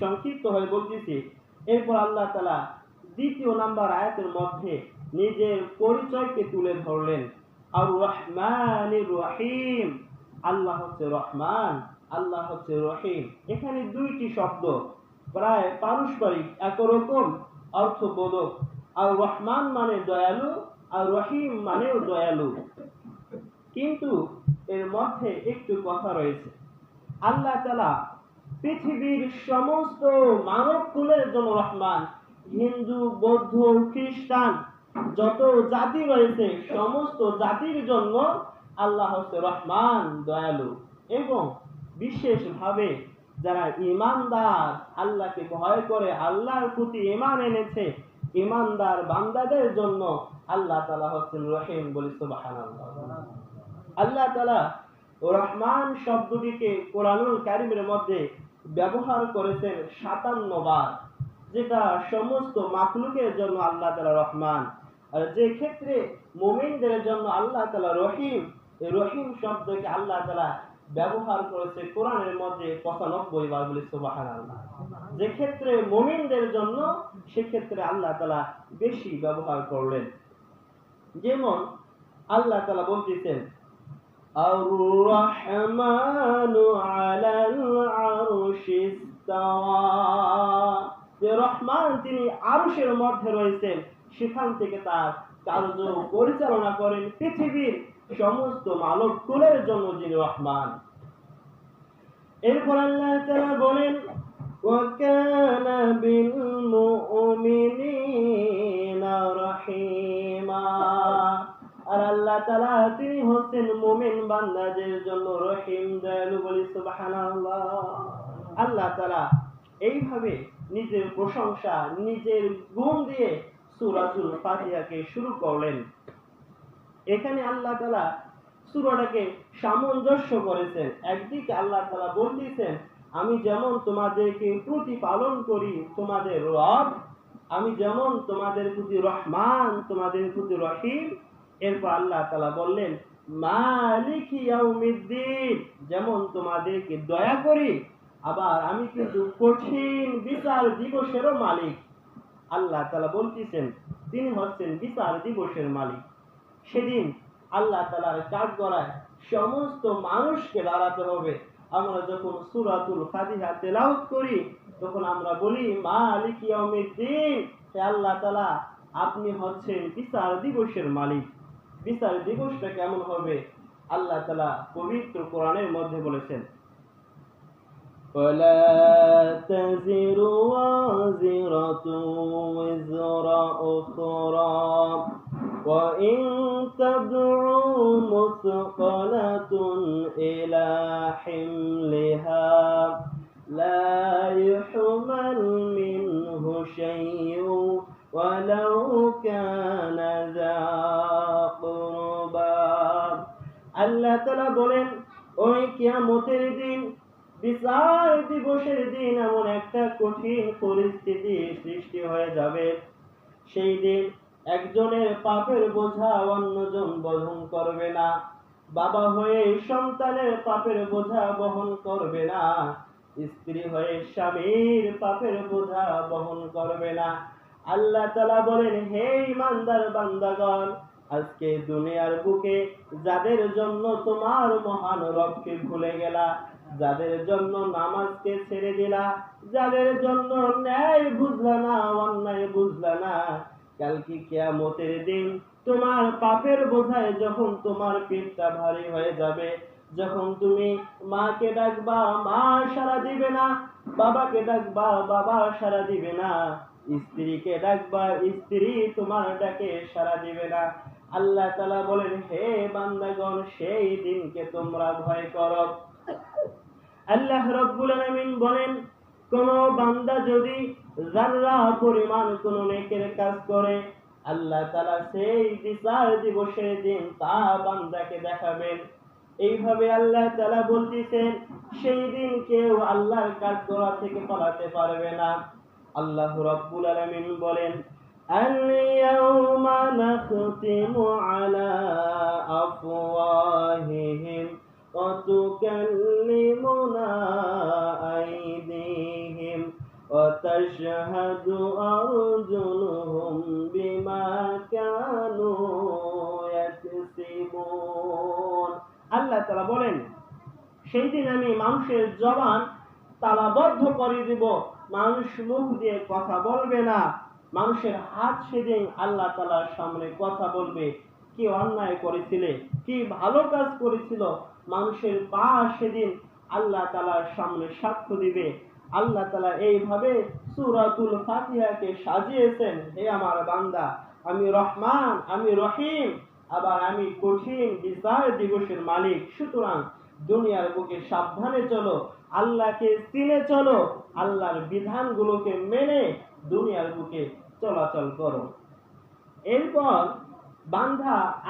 সংক্ষিপ্ত হয়ে বলতেছি। এরপর আল্লাহ তালা দ্বিতীয় নাম্বার আয়াতের মধ্যে নিজের পরিচয়কে তুলে ধরলেন। আর রহমান রহিম। আল্লাহ হচ্ছে রহমান, আল্লাহ হচ্ছে রহিম। এখানে দুইটি শব্দ, প্রায় পারস্পরিক, একরকম অর্থবোধক। আর রহমান মানে দয়ালু আর রহিম মানেও দয়ালু। কিন্তু এর মধ্যে একটু কথা রয়েছে। আল্লাহ তালা পৃথিবীর সমস্ত মানব কুলের জন্য রহমান, হিন্দু, বৌদ্ধ, খ্রিস্টান, যত জাতি রয়েছে, সমস্ত জাতির জন্য আল্লাহ রহমান, দয়ালু। এবং বিশেষভাবে যারা ইমানদার, আল্লাহকে ভয় করে, আল্লাহর প্রতি ইমান এনেছে, ইমানদার বান্দাদের জন্য আল্লাহ তালা হচ্ছেন রহিম বলি সুবাহান আল্লাহ তালা রহমান শব্দটিকে কোরআনুল কারিমের মধ্যে ব্যবহার করেছেন সাতান্ন বার, যেটা সমস্ত মাকলুকের জন্য আল্লাহ তালা রহমান। আর যে ক্ষেত্রে মোমিনদের জন্য আল্লাহ তালা রহিম রহিম শব্দকে আল্লাহ তালা ব্যবহার করেছে কোরআনের মধ্যে পঁচানব্বই বার বলে সোবাহান আল্লাহ যে ক্ষেত্রে মোমিনদের জন্য সেক্ষেত্রে আল্লাহ তালা বেশি ব্যবহার করলেন। যেমন আল্লাহ তালা বলতেছেন, আর রহমান আলাল যে রহমান তিনি আরশের মধ্যে রয়েছেন সেখান থেকে তার কার্য পরিচালনা করেন পৃথিবীর সমস্ত মানব কুলের জন্য যিনি রহমান এরপর আল্লাহ তাআলা বলেন وكان بالمؤمنين رحيما আর আল্লাহ তাআলা তিনি হচ্ছেন মুমিন বান্দাদের জন্য রহিম দয়ালু বলি সুবহানাল্লাহ আল্লাহ তাআলা এইভাবে নিজের প্রশংসা, নিজের গুণ দিয়ে সূরাতুল ফাতিহাকে শুরু করলেন। এখানে আল্লাহ তাআলা সূরাটাকে সামঞ্জস্য করেছেন। একদিকে আল্লাহ তাআলা বলতেছেন, আমি যেমন তোমাদেরকে প্রতিপালন করি তোমাদের রব, আমি যেমন তোমাদের প্রতি রহমান, তোমাদের প্রতি রহিম। এরপর আল্লাহ তালা বললেন, মালিক যেমন তোমাদেরকে দয়া করি আবার আমি কিন্তু কঠিন বিচার দিবসেরও মালিক। আল্লাহ তালা বলতেছেন, তিনি হচ্ছেন বিচার দিবসের মালিক। সেদিন আল্লাহ তালার কাজ করায় সমস্ত মানুষকে দাঁড়াতে হবে। আমরা যখন সুরাতুল ফাতিহা তেলাওয়াত করি, তখন আমরা বলি, মালিক ইয়াউমিদ্দিন, হে আল্লাহ তালা আপনি হচ্ছেন বিচার দিবসের মালিক। বিচার দিবসটা কেমন হবে? আল্লাহ তালা পবিত্র কোরআনের মধ্যে বলেছেন ولا تزر وازرة وزر أخرى وإن تدعو مثقلة إلى حملها لا يحمل منه شيء ولو كان ذا قربى আল্লাহ তালা বলেন ওই কিয়ামতের দিন বিচার দিবসের দিন এমন একটা কঠিন পরিস্থিতি সৃষ্টি হয়ে যাবে। সেই দিন একজনের পাপের বোঝা অন্যজন বহন করবে না। বাবা হয়ে সন্তানের পাপের বোঝা বহন করবে না। স্ত্রী হয়ে স্বামীর পাপের বোঝা বহন করবে না। আল্লাহ তালা বলেন, হে ইমানদার বান্দাগণ, আজকে দুনিয়ার বুকে যাদের জন্য তোমার মহান রবকে ভুলে গেলা যাদের জন্য নামাজকে ছেড়ে দিলা, যাদের জন্য ন্যায় বুঝলা না, অন্যায় বুঝলা না কালকে কেয়ামতের দিন তোমার পাপের বোঝায় যখন তোমার পেটটা ভারী হয়ে যাবে, যখন তুমি মাকে ডাকবা, মা সারা দিবে না, বাবাকে ডাকবা, বাবা সারা দিবে না, স্ত্রীকে ডাকবা, স্ত্রী তোমার ডাকে সারা দিবে না। আল্লাহ তালা বলেন, হে বান্দাগণ, সেই দিনকে তোমরা ভয় করো। আল্লাহ রব্বুল আলামিন বলেন কোন বান্দা যদি জাররা পরিমাণ কোন নেকের কাজ করে আল্লাহ তাআলা সেই বিচার দিবসের দিন তা বান্দাকে দেখাবেন এইভাবে আল্লাহ তাআলা বলতেছেন সেই দিন কেউ আল্লাহর কাজ করা থেকে পালাতে পারবে না আল্লাহ রব্বুল আলামিন বলেন اليوم نختم على أفواههم وتكلمنا أيديهم وتشهد أرجلهم بما كانوا يكسبون আল্লাহ তারা বলেন সেই দিন আমি মানুষের জবান তালাবদ্ধ করে দিব মানুষ মুখ দিয়ে কথা বলবে না মানুষের হাত সেদিন আল্লাহ তালার সামনে কথা বলবে কি অন্যায় করেছিলে কি ভালো কাজ করেছিল মানুষের পা সেদিন আল্লাহ তালার সামনে সাক্ষ্য দিবে। আল্লাহ তালা এইভাবে সুরাতুল ফাতিহাকে সাজিয়েছেন, হে আমার বান্দা, আমি রহমান, আমি রহিম, আবার আমি কঠিন বিচার দিবসের মালিক। সুতরাং দুনিয়ার বুকে সাবধানে চলো, আল্লাহকে চিনে চলো, আল্লাহর বিধানগুলোকে মেনে দুনিয়ার বুকে চলাচল করো। এরপর বান্ধা